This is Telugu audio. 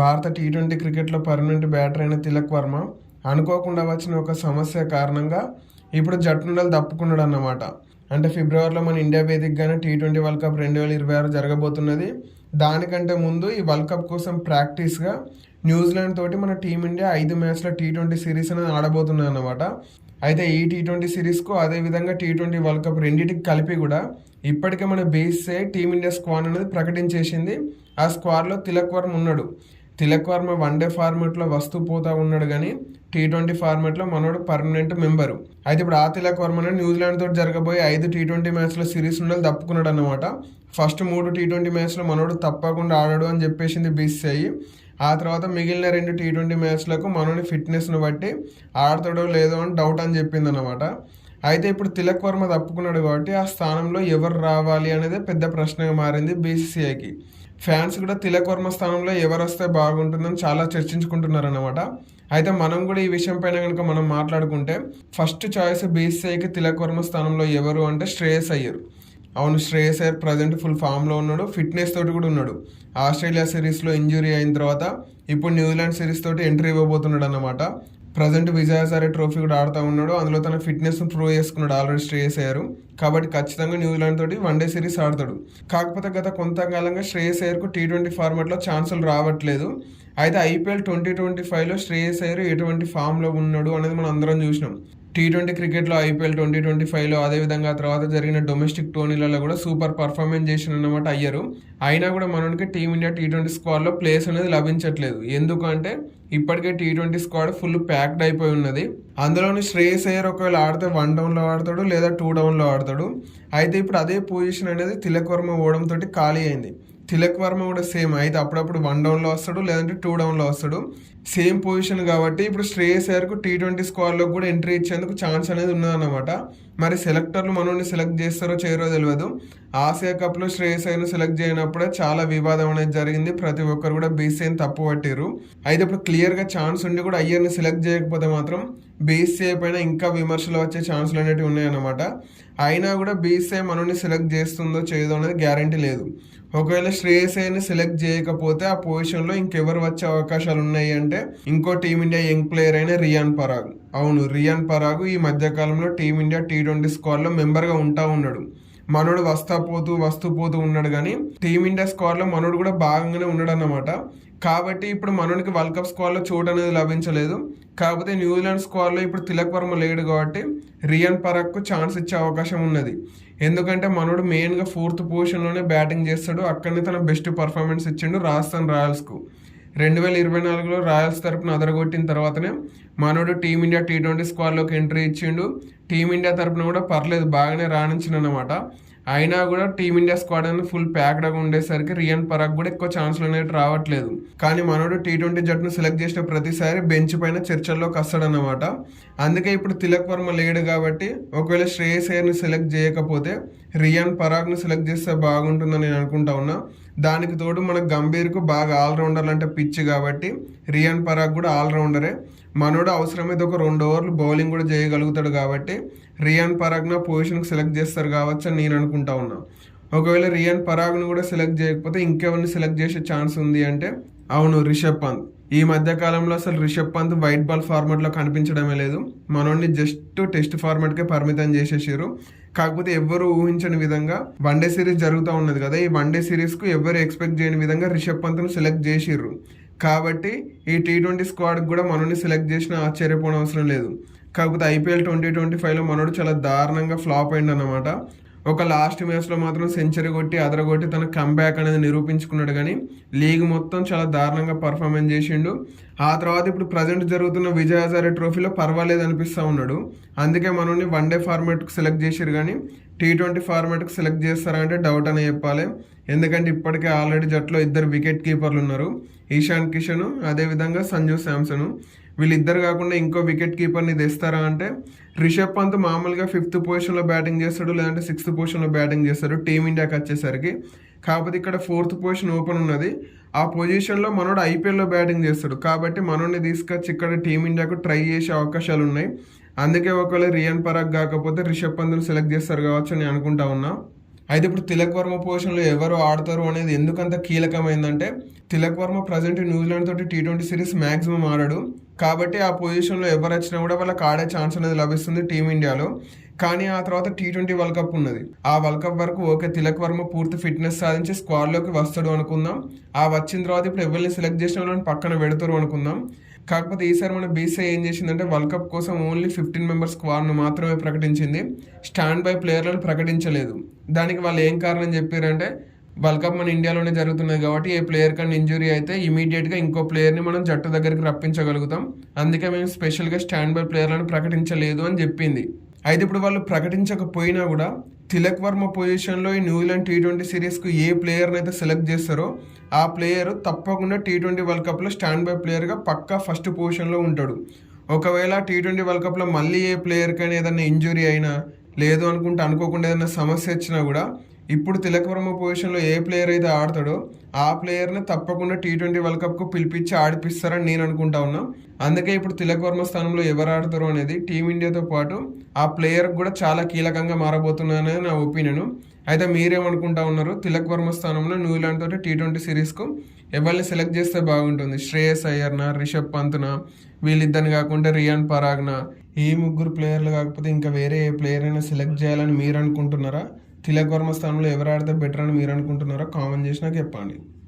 భారత టీ ట్వంటీ క్రికెట్లో పర్మనెంట్ బ్యాటర్ అయిన తిలక్ వర్మ అనుకోకుండా వచ్చిన ఒక సమస్య కారణంగా ఇప్పుడు జట్టు తప్పుకున్నాడు అన్నమాట అంటే ఫిబ్రవరిలో మన ఇండియా వేదికగానే టీ ట్వంటీ వరల్డ్ కప్ రెండు వేల ఇరవై ఆరు జరగబోతున్నది. దానికంటే ముందు ఈ వరల్డ్ కప్ కోసం ప్రాక్టీస్గా న్యూజిలాండ్ తోటి మన టీమిండియా ఐదు మ్యాచ్ల టీ ట్వంటీ సిరీస్ అనేది ఆడబోతున్నాయి అన్నమాట అయితే ఈ టీ ట్వంటీ సిరీస్కు అదేవిధంగా టీ ట్వంటీ వరల్డ్ కప్ రెండింటికి కలిపి కూడా ఇప్పటికే మన బీసీఐ టీమిండియా స్క్వాడ్ అనేది ప్రకటించేసింది. ఆ స్క్వాడ్లో తిలక్ వర్మ ఉన్నాడు. తిలక్ వర్మ వన్డే ఫార్మాట్లో వస్తూ పోతా ఉన్నాడు కానీ టీ ట్వంటీ ఫార్మాట్లో మనోడు పర్మనెంట్ మెంబరు అయితే ఇప్పుడు ఆ తిలక్ వర్మనే న్యూజిలాండ్ జరగబోయే ఐదు టీ ట్వంటీ మ్యాచ్ల సిరీస్ ఉండాలి తప్పుకున్నాడు అనమాట ఫస్ట్ మూడు టీ ట్వంటీ మ్యాచ్లో మనోడు తప్పకుండా ఆడాడు అని చెప్పేసింది బీసీఐ ఆ తర్వాత మిగిలిన రెండు టీ ట్వంటీ మ్యాచ్లకు మనోని ఫిట్నెస్ను బట్టి ఆడతాడో లేదో అని డౌట్ అని చెప్పింది అనమాట అయితే ఇప్పుడు తిలక్ వర్మ తప్పుకున్నాడు కాబట్టి ఆ స్థానంలో ఎవరు రావాలి అనేది పెద్ద ప్రశ్నగా మారింది బీసీసీఐకి ఫ్యాన్స్ కూడా తిలక్ వర్మ స్థానంలో ఎవరు వస్తే బాగుంటుందని చాలా చర్చించుకుంటున్నారు అనమాట అయితే మనం కూడా ఈ విషయం పైన కనుక మనం మాట్లాడుకుంటే ఫస్ట్ చాయిస్ బీసీఐకి తిలక్ వర్మ స్థానంలో ఎవరు అంటే శ్రేయస్ అయ్యర్. అవును శ్రేయస్ అయ్యర్ ప్రజెంట్ ఫుల్ ఫామ్లో ఉన్నాడు ఫిట్నెస్ తోటి కూడా ఉన్నాడు. ఆస్ట్రేలియా సిరీస్లో ఇంజురీ అయిన తర్వాత ఇప్పుడు న్యూజిలాండ్ సిరీస్ తోటి ఎంట్రీ ఇవ్వబోతున్నాడు అన్నమాట ప్రజెంట్ విజయసారి ట్రోఫీ కూడా ఆడుతూ ఉన్నాడు. అందులో తన ఫిట్నెస్ ప్రూవ్ చేసుకున్నాడు. ఆల్రెడీ శ్రేయస్ అయ్యారు. కాబట్టి ఖచ్చితంగా న్యూజిలాండ్ తోటి వన్డే సిరీస్ ఆడతాడు. కాకపోతే గత కొంతకాలంగా శ్రేయస్ అయ్యర్కు టీ ట్వంటీ ఫార్మాట్లో ఛాన్సులు రావట్లేదు. అయితే ఐపీఎల్ ట్వంటీ ట్వంటీ ఫైవ్లో శ్రేయస్ అయ్యర్ ఎటువంటి ఫామ్లో ఉన్నాడు అనేది మనం అందరం చూసినాం. టీ ట్వంటీ క్రికెట్లో ఐపీఎల్ ట్వంటీ ట్వంటీ ఫైవ్లో అదేవిధంగా తర్వాత జరిగిన డొమెస్టిక్ టోర్నీలలో కూడా సూపర్ పర్ఫార్మెన్స్ చేసిన అన్నమాట అయ్యారు. అయినా కూడా మనకి టీమిండియా టీ ట్వంటీ స్క్వాడ్లో ప్లేస్ అనేది లభించట్లేదు. ఎందుకంటే ఇప్పటికే T twenty squad full packed అయిపోయి ఉన్నది. అందులోని శ్రేయస్ అయ్యర్ ఒకవేళ ఆడితే వన్ డౌన్లో ఆడతాడు లేదా టూ డౌన్లో ఆడతాడు. అయితే ఇప్పుడు అదే పొజిషన్ అనేది తిలక్ వర్మ ఓడంతో ఖాళీ అయింది. తిలక్ వర్మ కూడా సేమ్ అయితే అప్పుడప్పుడు వన్ డౌన్లో వస్తాడు లేదంటే టూ డౌన్లో వస్తాడు. సేమ్ పొజిషన్ కాబట్టి ఇప్పుడు శ్రేయస్ అయ్యర్కు టీ ట్వంటీ స్క్వాడ్లో కూడా ఎంట్రీ ఇచ్చేందుకు ఛాన్స్ అనేది ఉన్నదన్నమాట. మరి సెలెక్టర్లు మనల్ని సెలెక్ట్ చేస్తారో చేయరో తెలియదు ఆసియా కప్లో శ్రేయస్ అయ్యర్ను సెలెక్ట్ చేయనప్పుడే చాలా వివాదం అనేది జరిగింది. ప్రతి ఒక్కరు కూడా బీసీఐని తప్పు పట్టారు అయితే ఇప్పుడు క్లియర్గా ఛాన్స్ ఉండి కూడా అయ్యర్ని సెలెక్ట్ చేయకపోతే మాత్రం బీసీఐ పైన ఇంకా విమర్శలు వచ్చే ఛాన్సులు అనేవి ఉన్నాయన్నమాట. అయినా కూడా బీసీఐ మనల్ని సెలెక్ట్ చేస్తుందో చేయదో అనేది గ్యారంటీ లేదు. ఒకవేళ శ్రేయస్ అయ్యర్ని సెలెక్ట్ చేయకపోతే ఆ పొజిషన్లో ఇంకెవరు వచ్చే అవకాశాలు ఉన్నాయి అంటే ఇంకో టీమిండియా యంగ్ ప్లేయర్ అయిన రియాన్ పరాగ్. అవును రియాన్ పరాగ్ ఈ మధ్యకాలంలో టీమిండియా టీ ట్వంటీ స్క్వాడ్లో మెంబర్గా ఉంటా ఉన్నాడు. మనోడు వస్తా పోతూ వస్తూ పోతూ ఉన్నాడు కానీ టీమిండియా స్క్వాడ్లో మనోడు కూడా భాగంగానే ఉన్నాడు అన్నమాట కాబట్టి ఇప్పుడు మనోనికి వరల్డ్ కప్ స్క్వాడ్లో చోటు అనేది లభించలేదు. కాకపోతే న్యూజిలాండ్ స్క్వాడ్లో ఇప్పుడు తిలక్ వర్మ లేడు కాబట్టి రియాన్ పరాగ్కు ఛాన్స్ ఇచ్చే అవకాశం ఉన్నది. ఎందుకంటే మనోడు మెయిన్గా ఫోర్త్ పొజిషన్లోనే బ్యాటింగ్ చేస్తాడు. అక్కడనే తన బెస్ట్ పర్ఫార్మెన్స్ ఇచ్చిండు రాజస్థాన్ రాయల్స్కు. రెండు వేల ఇరవై నాలుగులో రాయల్స్ తరపున అదరగొట్టిన తర్వాతనే మనోడు టీమిండియా టీ ట్వంటీ స్క్వాడ్లోకి ఎంట్రీ ఇచ్చిండు. టీమిండియా తరపున కూడా పర్లేదు బాగానే రాణించిండనమాట అయినా కూడా టీమిండియా స్క్వాడ్ అనేది ఫుల్ ప్యాక్డ్గా ఉండేసరికి రియాన్ పరాగ్ కూడా ఎక్కువ ఛాన్స్లు అనేవి రావట్లేదు. కానీ మనోడు టీ ట్వంటీ జట్టును సెలెక్ట్ చేసిన ప్రతిసారి బెంచ్ పైన చర్చల్లోకి వస్తాడనమాట అందుకే ఇప్పుడు తిలక్ వర్మ లేడు కాబట్టి ఒకవేళ శ్రేయస్ అయ్యర్ని సెలెక్ట్ చేయకపోతే రియాన్ పరాగ్ను సెలెక్ట్ చేస్తే బాగుంటుందని నేను అనుకుంటా ఉన్నా. దానికి తోడు మన గంభీర్కు బాగా ఆల్రౌండర్లు అంటే పిచ్ కాబట్టి రియాన్ పరాగ్ కూడా ఆల్రౌండరే మనోడు అవసరమైతే ఒక రెండు ఓవర్లు బౌలింగ్ కూడా చేయగలుగుతాడు కాబట్టి రియాన్ పరాగ్న పొజిషన్కి సెలెక్ట్ చేస్తారు కావచ్చు అని నేను అనుకుంటా ఉన్నా. ఒకవేళ రియాన్ పరాగ్ను కూడా సెలెక్ట్ చేయకపోతే ఇంకెవరిని సెలెక్ట్ చేసే ఛాన్స్ ఉంది అంటే అవును రిషబ్ పంత్. ఈ మధ్య కాలంలో అసలు రిషబ్ పంత్ వైట్ బాల్ ఫార్మాట్లో కనిపించడమే లేదు. మనోడిని జస్ట్ టెస్ట్ ఫార్మాట్కే పరిమితం చేసేసారు. కాకపోతే ఎవ్వరు ఊహించని విధంగా వన్డే సిరీస్ జరుగుతూ ఉన్నది కదా ఈ వన్డే సిరీస్కు ఎవరు ఎక్స్పెక్ట్ చేయని విధంగా రిషబ్ పంత్ను సెలెక్ట్ చేసిర్రు. కాబట్టి ఈ టీ ట్వంటీ స్క్వాడ్కి కూడా మనోని సెలెక్ట్ చేసిన ఆశ్చర్యపోవడం అవసరం లేదు. కాకపోతే ఐపీఎల్ ట్వంటీ ట్వంటీ ఫైవ్లో మనోడు చాలా దారుణంగా ఫ్లాప్ అయింది అనమాట ఒక లాస్ట్ మ్యాచ్లో మాత్రం సెంచరీ కొట్టి అదరగొట్టి తన కంబ్యాక్ అనేది నిరూపించుకున్నాడు కానీ లీగ్ మొత్తం చాలా దారుణంగా పర్ఫార్మెన్స్ చేసిండు. ఆ తర్వాత ఇప్పుడు ప్రజెంట్ జరుగుతున్న విజయ హజారే ట్రోఫీలో పర్వాలేదు అనిపిస్తూ ఉన్నాడు. అందుకే మనల్ని వన్ డే ఫార్మాట్కి సెలెక్ట్ చేశారు కానీ టీ ట్వంటీ ఫార్మాట్కి సెలెక్ట్ చేస్తారంటే డౌట్ అని చెప్పాలి. ఎందుకంటే ఇప్పటికే ఆల్రెడీ జట్లో ఇద్దరు వికెట్ కీపర్లు ఉన్నారు. ఈశాన్ కిషన్ అదేవిధంగా సంజు శాంసన్ వీళ్ళిద్దరు కాకుండా ఇంకో వికెట్ కీపర్ని తెస్తారా అంటే రిషబ్ పంత్ మామూలుగా ఫిఫ్త్ పొజిషన్లో బ్యాటింగ్ చేస్తాడు లేదంటే సిక్స్త్ పొజిషన్లో బ్యాటింగ్ చేస్తాడు టీమిండియాకి వచ్చేసరికి. కాకపోతే ఇక్కడ ఫోర్త్ పొజిషన్ ఓపెన్ ఉన్నది. ఆ పొజిషన్లో మనోడు ఐపీఎల్లో బ్యాటింగ్ చేస్తాడు. కాబట్టి మనోడిని తీసుకొచ్చి ఇక్కడ టీమిండియాకు ట్రై చేసే అవకాశాలు ఉన్నాయి అందుకే ఒకవేళ రియాన్ పరాగ్ కాకపోతే రిషబ్ పంత్ను సెలెక్ట్ చేస్తారు కావచ్చు అని అనుకుంటా ఉన్నా. అయితే ఇప్పుడు తిలక్ వర్మ పొజిషన్లో ఎవరు ఆడతారు అనేది ఎందుకంత కీలకమైందంటే Tilak Varma present New Zealand తోటి టీ ట్వంటీ సిరీస్ మ్యాక్సిమం ఆడాడు. కాబట్టి ఆ పొజిషన్లో ఎవరు వచ్చినా కూడా వాళ్ళకి ఆడే ఛాన్స్ అనేది లభిస్తుంది టీమిండియాలో. కానీ ఆ తర్వాత టీ ట్వంటీ వరల్డ్ కప్ ఉన్నది. ఆ వరల్డ్ కప్ వరకు ఓకే తిలక్ వర్మ పూర్తి ఫిట్నెస్ సాధించి స్క్వాడ్లోకి వస్తాడు అనుకుందాం. ఆ వచ్చిన తర్వాత ఇప్పుడు ఎవరిని సెలెక్ట్ చేసిన వాళ్ళని పక్కన పెడతారు అనుకుందాం. కాకపోతే ఈసారి మన బీసీఐ ఏం చేసిందంటే వరల్డ్ కప్ కోసం ఓన్లీ ఫిఫ్టీన్ మెంబర్స్ స్క్వాడ్ను మాత్రమే ప్రకటించింది. స్టాండ్ బై ప్లేయర్లను ప్రకటించలేదు. దానికి వాళ్ళు ఏం కారణం చెప్పారంటే వరల్డ్ కప్ మన ఇండియాలోనే జరుగుతున్నది కాబట్టి ఏ ప్లేయర్ కన్నా ఇంజురీ అయితే ఇమీడియట్గా ఇంకో ప్లేయర్ని మనం జట్టు దగ్గరికి రప్పించగలుగుతాం. అందుకే మేము స్పెషల్గా స్టాండ్ బై ప్లేయర్లను ప్రకటించలేదు అని చెప్పింది. అయితే ఇప్పుడు వాళ్ళు ప్రకటించకపోయినా కూడా తిలక్ వర్మ పొజిషన్లో ఈ న్యూజిలాండ్ టీ ట్వంటీ సిరీస్కు ఏ ప్లేయర్ని అయితే సెలెక్ట్ చేస్తారో ఆ ప్లేయర్ తప్పకుండా టీ ట్వంటీ వరల్డ్ కప్లో స్టాండ్ బై ప్లేయర్గా పక్కా ఫస్ట్ పొజిషన్లో ఉంటాడు. ఒకవేళ టీ ట్వంటీ వరల్డ్ కప్లో మళ్ళీ ఏ ప్లేయర్కైనా ఏదైనా ఇంజురీ అయినా లేదు అనుకుంటే అనుకోకుండా ఏదైనా సమస్య వచ్చినా కూడా ఇప్పుడు తిలక్ వర్మ పొజిషన్లో ఏ ప్లేయర్ అయితే ఆడతాడో ఆ ప్లేయర్ని తప్పకుండా టీ ట్వంటీ వరల్డ్ కప్కు పిలిపించి ఆడిపిస్తారని నేను అనుకుంటా ఉన్నా. అందుకే ఇప్పుడు తిలక్ వర్మ స్థానంలో ఎవరు ఆడతారో అనేది టీమిండియాతో పాటు ఆ ప్లేయర్ కూడా చాలా కీలకంగా మారబోతున్నాయని నా ఒపీనియన్ అయితే మీరేమనుకుంటా ఉన్నారు? తిలక్ వర్మ స్థానంలో న్యూజిలాండ్ తోటి టీ ట్వంటీ సిరీస్కు ఎవరిని సెలెక్ట్ చేస్తే బాగుంటుంది? శ్రేయస్ అయ్యర్నా రిషబ్ పంత్నా వీళ్ళిద్దరిని కాకుండా రియాన్ పరాగ్న? ఈ ముగ్గురు ప్లేయర్లు కాకపోతే ఇంకా వేరే ఏ ప్లేయర్ అయినా సెలెక్ట్ చేయాలని మీరు అనుకుంటున్నారా? తిలక్ వర్మ స్థానంలో ఎవరు ఆడితే బెటర్ అని మీరు అనుకుంటున్నారో కామెంట్ చేసి నాకు చెప్పండి.